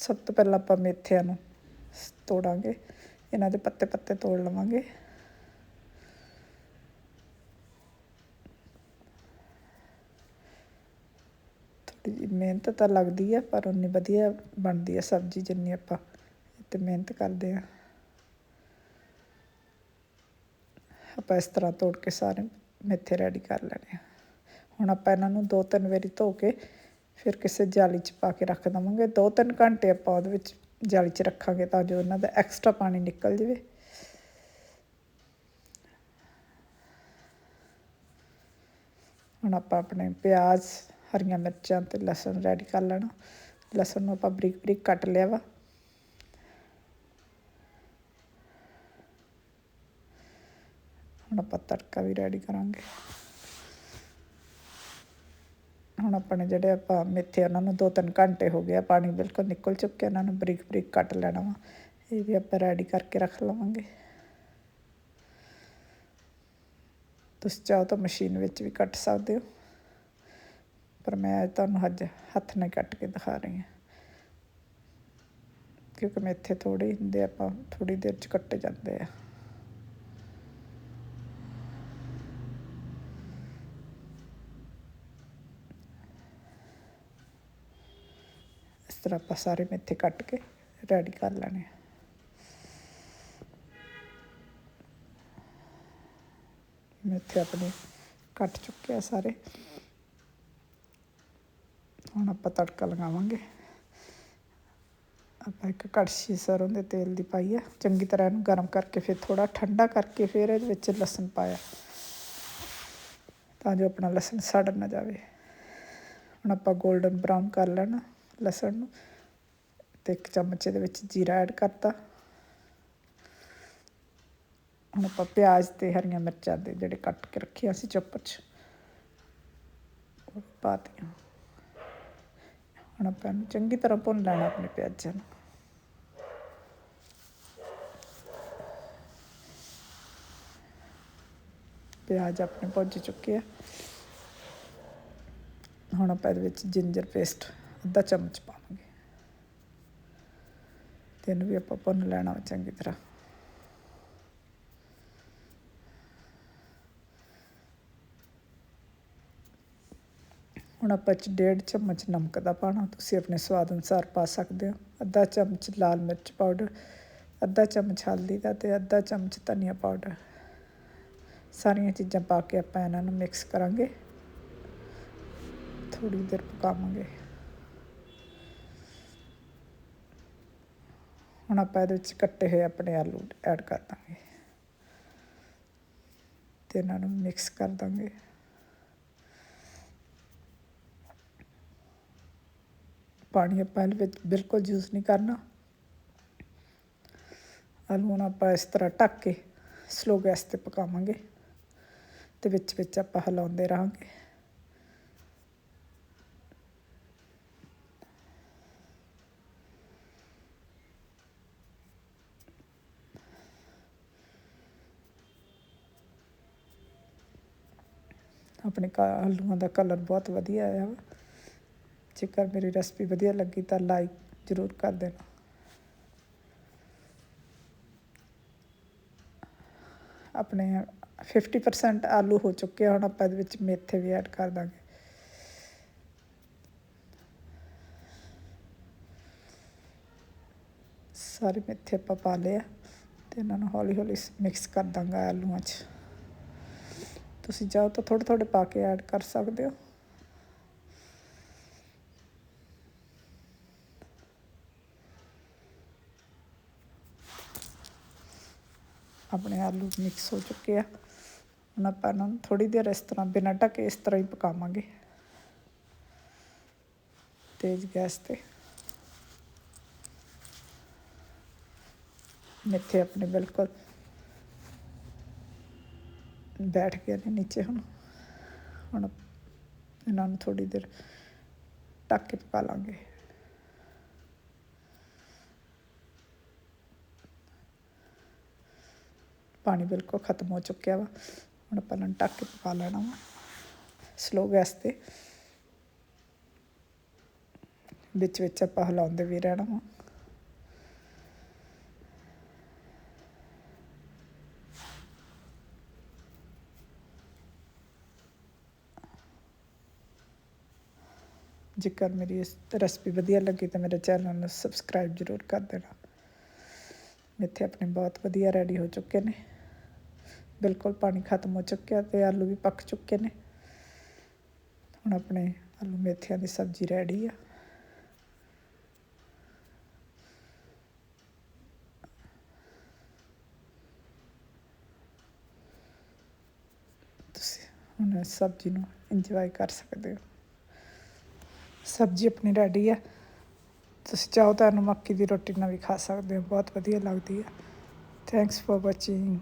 ਸਭ ਤੋਂ ਪਹਿਲਾਂ ਆਪਾਂ ਮੇਥਿਆਂ ਨੂੰ ਤੋੜਾਂਗੇ। ਇਹਨਾਂ ਦੇ ਪੱਤੇ ਪੱਤੇ ਤੋੜ ਲਵਾਂਗੇ। ਥੋੜੀ ਜਿਹੀ ਮਿਹਨਤ ਤਾਂ ਲੱਗਦੀ ਹੈ ਪਰ ਉਨੀ ਵਧੀਆ ਬਣਦੀ ਹੈ ਸਬਜ਼ੀ ਜਿੰਨੀ ਆਪਾਂ ਇਹ 'ਤੇ ਮਿਹਨਤ ਕਰਦੇ ਆ। ਆਪਾਂ ਇਸ ਤਰ੍ਹਾਂ ਤੋੜ ਕੇ ਸਾਰੇ ਮੇਥੇ ਰੈਡੀ ਕਰ ਲੈਣੇ ਆ। ਹੁਣ ਆਪਾਂ ਇਹਨਾਂ ਨੂੰ ਦੋ ਤਿੰਨ ਵਾਰੀ ਧੋ ਕੇ ਫਿਰ ਕਿਸੇ ਜਾਲੀ 'ਚ ਪਾ ਕੇ ਰੱਖ ਦੇਵਾਂਗੇ। ਦੋ ਤਿੰਨ ਘੰਟੇ ਆਪਾਂ ਉਹਦੇ ਵਿੱਚ ਜਾਲੀ 'ਚ ਰੱਖਾਂਗੇ ਤਾਂ ਜੋ ਉਹਨਾਂ ਦਾ ਐਕਸਟਰਾ ਪਾਣੀ ਨਿਕਲ ਜਾਵੇ। ਹੁਣ ਆਪਾਂ ਆਪਣੇ ਪਿਆਜ਼, ਹਰੀਆਂ ਮਿਰਚਾਂ ਤੇ ਲਸਣ ਰੈਡੀ ਕਰ ਲੈਣਾ। ਲਸਣ ਨੂੰ ਆਪਾਂ ਬਰੀਕ ਬਰੀਕ ਕੱਟ ਲਿਆ ਵਾ। ਹੁਣ ਆਪਾਂ ਤੜਕਾ ਵੀ ਰੈਡੀ ਕਰਾਂਗੇ। ਹੁਣ ਆਪਣੇ ਜਿਹੜੇ ਆਪਾਂ ਮੇਥੇ ਉਹਨਾਂ ਨੂੰ ਦੋ ਤਿੰਨ ਘੰਟੇ ਹੋ ਗਏ ਆ ਪਾਣੀ ਬਿਲਕੁਲ ਨਿਕਲ ਚੁੱਕਿਆ, ਉਹਨਾਂ ਨੂੰ ਬਰੀਕ ਬਰੀਕ ਕੱਟ ਲੈਣਾ ਵਾ। ਇਹ ਵੀ ਆਪਾਂ ਰੈਡੀ ਕਰਕੇ ਰੱਖ ਲਵਾਂਗੇ। ਤੁਸੀਂ ਚਾਹੋ ਤਾਂ ਮਸ਼ੀਨ ਵਿੱਚ ਵੀ ਕੱਟ ਸਕਦੇ ਹੋ, ਪਰ ਮੈਂ ਤੁਹਾਨੂੰ ਅੱਜ ਹੱਥ ਨਾਲ ਕੱਟ ਕੇ ਦਿਖਾ ਰਹੀ ਹਾਂ। ਕਿਉਂਕਿ ਮੇਥੇ ਥੋੜੇ ਹੁੰਦੇ ਆਪਾਂ ਥੋੜੀ ਦੇਰ ਚ ਕੱਟੇ ਜਾਂਦੇ ਆ। ਇਸ ਤਰ੍ਹਾਂ ਆਪਾਂ ਸਾਰੇ ਮੇਥੇ ਕੱਟ ਕੇ ਰੈਡੀ ਕਰ ਲੈਣੇ ਆ। ਮੇਥੇ ਆਪਣੇ ਕੱਟ ਚੁੱਕੇ ਆ ਸਾਰੇ। ਹੁਣ ਆਪਾਂ ਤੜਕਾ ਲਗਾਵਾਂਗੇ। ਆਪਾਂ ਇੱਕ ਕੜਛੀ ਸਰੋਂ ਦੇ ਤੇਲ ਦੀ ਪਾਈ ਆ। ਚੰਗੀ ਤਰ੍ਹਾਂ ਇਹਨੂੰ ਗਰਮ ਕਰਕੇ ਫਿਰ ਥੋੜਾ ਠੰਡਾ ਕਰਕੇ ਫਿਰ ਇਹਦੇ ਵਿੱਚ ਲਸਣ ਪਾਇਆ। ਤਾਂ ਜੋ ਆਪਣਾ ਲਸਣ ਸੜ ਨਾ ਜਾਵੇ। ਹੁਣ ਆਪਾਂ 골ਡਨ ਬਰਾਊਨ ਕਰ ਲੈਣਾ। ਲਸਣ ਨੂੰ ਤੇ ਇੱਕ ਚਮਚ ਇਹਦੇ ਵਿੱਚ ਜੀਰਾ ਐਡ ਕਰਤਾ। ਹੁਣ ਆਪਾਂ ਪਿਆਜ਼ ਤੇ ਹਰੀਆਂ ਮਿਰਚਾਂ ਦੇ ਜਿਹੜੇ ਕੱਟ ਕੇ ਰੱਖੀਆਂ ਸੀ ਚੋਪਰ 'ਚ, ਉਹ ਪਾ ਦਿੱਤੀਆਂ ਹੁਣ ਆਪਾਂ ਇਹਨੂੰ ਚੰਗੀ ਤਰ੍ਹਾਂ ਭੁੰਨ ਲੈਣਾ ਆਪਣੇ ਪਿਆਜ਼ਾਂ ਨੂੰ। ਪਿਆਜ਼ ਆਪਣੇ ਭੁੱਜ ਚੁੱਕੇ ਆ। ਹੁਣ ਆਪਾਂ ਇਹਦੇ ਵਿੱਚ ਜਿੰਜਰ ਪੇਸਟ ਅੱਧਾ ਚਮਚ ਪਾਵਾਂਗੇ ਤੇ ਇਹਨੂੰ ਵੀ ਆਪਾਂ ਭੁੰਨ ਲੈਣਾ ਵਾ ਚੰਗੀ ਤਰ੍ਹਾਂ। ਹੁਣ ਆਪਾਂ ਚ ਡੇਢ ਚਮਚ ਨਮਕ ਦਾ ਪਾਣਾ। ਤੁਸੀਂ ਆਪਣੇ ਸਵਾਦ ਅਨੁਸਾਰ ਪਾ ਸਕਦੇ ਹੋ। ਅੱਧਾ ਚਮਚ ਲਾਲ ਮਿਰਚ ਪਾਊਡਰ, ਅੱਧਾ ਚਮਚ ਹਲਦੀ ਦਾ ਤੇ ਅੱਧਾ ਚਮਚ ਧਨੀਆ ਪਾਊਡਰ। ਸਾਰੀਆਂ ਚੀਜ਼ਾਂ ਪਾ ਕੇ ਆਪਾਂ ਇਹਨਾਂ ਨੂੰ ਮਿਕਸ ਕਰਾਂਗੇ। ਥੋੜੀ ਦੇਰ ਪਕਾਵਾਂਗੇ। ਹੁਣ ਆਪਾਂ ਇਹਦੇ ਵਿੱਚ ਕੱਟੇ ਹੋਏ ਆਪਣੇ ਆਲੂ ਐਡ ਕਰ ਦਾਂਗੇ। ਤੇ ਇਹਨਾਂ ਨੂੰ ਮਿਕਸ ਕਰ ਦਾਂਗੇ। ਪਾਣੀ ਆਪਾਂ ਇਹਦੇ ਵਿੱਚ ਬਿਲਕੁਲ ਯੂਜ਼ ਨਹੀਂ ਕਰਨਾ। ਆਲੂ ਨੂੰ ਆਪਾਂ ਇਸ ਤਰ੍ਹਾਂ ਢੱਕ ਕੇ ਸਲੋ ਗੈਸ ਤੇ ਪਕਾਵਾਂਗੇ। ਤੇ ਵਿੱਚ ਵਿੱਚ ਆਪਾਂ ਹਿਲਾਉਂਦੇ ਰਹਾਂਗੇ। ਆਪਣੇ ਕਾ ਆਲੂਆਂ ਦਾ ਕਲਰ ਬਹੁਤ ਵਧੀਆ ਆਇਆ ਵਾ। ਜੇਕਰ ਮੇਰੀ ਰੈਸਪੀ ਵਧੀਆ ਲੱਗੀ ਤਾਂ ਲਾਈਕ ਜ਼ਰੂਰ ਕਰ ਦੇਣਾ। ਆਪਣੇ 50% ਆਲੂ ਹੋ ਚੁੱਕੇ ਆ, ਹੁਣ ਆਪਾਂ ਇਹਦੇ ਵਿੱਚ ਮੇਥੇ ਵੀ ਐਡ ਕਰ ਦਾਂਗੇ। ਸਾਰੇ ਮੇਥੇ ਆਪਾਂ ਪਾ ਲਏ ਆ ਤੇ ਇਹਨਾਂ ਨੂੰ ਹੌਲੀ ਹੌਲੀ ਮਿਕਸ ਕਰ ਦਾਂਗਾ ਆਲੂਆਂ 'ਚ। ਤੁਸੀਂ ਚਾਹੋ ਤਾਂ ਥੋੜੇ ਥੋੜੇ ਪਾ ਕੇ ਐਡ ਕਰ ਸਕਦੇ ਹੋ। ਆਪਣੇ ਆਲੂ ਮਿਕਸ ਹੋ ਚੁੱਕੇ ਆ। ਹੁਣ ਆਪਾਂ ਇਹਨਾਂ ਨੂੰ ਥੋੜੀ ਦੇਰ ਇਸ ਤਰ੍ਹਾਂ ਬਿਨਾਂ ਢਕੇ ਇਸ ਤਰ੍ਹਾਂ ਹੀ ਪਕਾਵਾਂਗੇ। ਤੇਜ਼ ਗੈਸ ਤੇ। ਮੇਥੇ ਆਪਣੇ ਬਿਲਕੁਲ ਬੈਠ ਗਏ ਨੇ ਨੀਚੇ ਹੁਣ। ਹੁਣ ਇਹਨਾਂ ਨੂੰ ਥੋੜੀ ਦੇਰ ਢੱਕ ਕੇ ਪਕਾ ਲਾਂਗੇ। ਪਾਣੀ ਬਿਲਕੁਲ ਖਤਮ ਹੋ ਚੁੱਕਿਆ ਵਾ। ਹੁਣ ਆਪਾਂ ਇਹਨਾਂ ਨੂੰ ਢੱਕ ਕੇ ਪਕਾ ਲੈਣਾ ਵਾ। ਸਲੋ ਗੈਸ ਤੇ। ਵਿੱਚ ਵਿੱਚ ਆਪਾਂ ਹਿਲਾਉਂਦੇ ਵੀ ਰਹਿਣਾ ਵਾ। ਜੇਕਰ ਮੇਰੀ ਇਸ ਰੈਸਪੀ ਵਧੀਆ ਲੱਗੀ ਤਾਂ ਮੇਰੇ ਚੈਨਲ ਨੂੰ ਸਬਸਕ੍ਰਾਈਬ ਜ਼ਰੂਰ ਕਰ ਦੇਣਾ। ਮੇਥੇ ਆਪਣੇ ਬਹੁਤ ਵਧੀਆ ਰੈਡੀ ਹੋ ਚੁੱਕੇ ਨੇ। ਬਿਲਕੁਲ ਪਾਣੀ ਖਤਮ ਹੋ ਚੁੱਕਿਆ ਤੇ ਆਲੂ ਵੀ ਪੱਕ ਚੁੱਕੇ ਨੇ। ਹੁਣ ਆਪਣੇ ਆਲੂ ਮੇਥਿਆਂ ਦੀ ਸਬਜ਼ੀ ਰੈਡੀ ਆ। ਤੁਸੀਂ ਹੁਣ ਇਸ ਸਬਜ਼ੀ ਨੂੰ ਇੰਜੋਏ ਕਰ ਸਕਦੇ ਹੋ। ਸਬਜ਼ੀ ਆਪਣੀ ਰੈਡੀ ਆ। ਤੁਸੀਂ ਚਾਹੋ ਤਾਂ ਇਹਨੂੰ ਮੱਕੀ ਦੀ ਰੋਟੀ ਨਾਲ ਵੀ ਖਾ ਸਕਦੇ ਹੋ। ਬਹੁਤ ਵਧੀਆ ਲੱਗਦੀ ਹੈ ਥੈਂਕਸ ਫॉर ਵਾਚਿੰਗ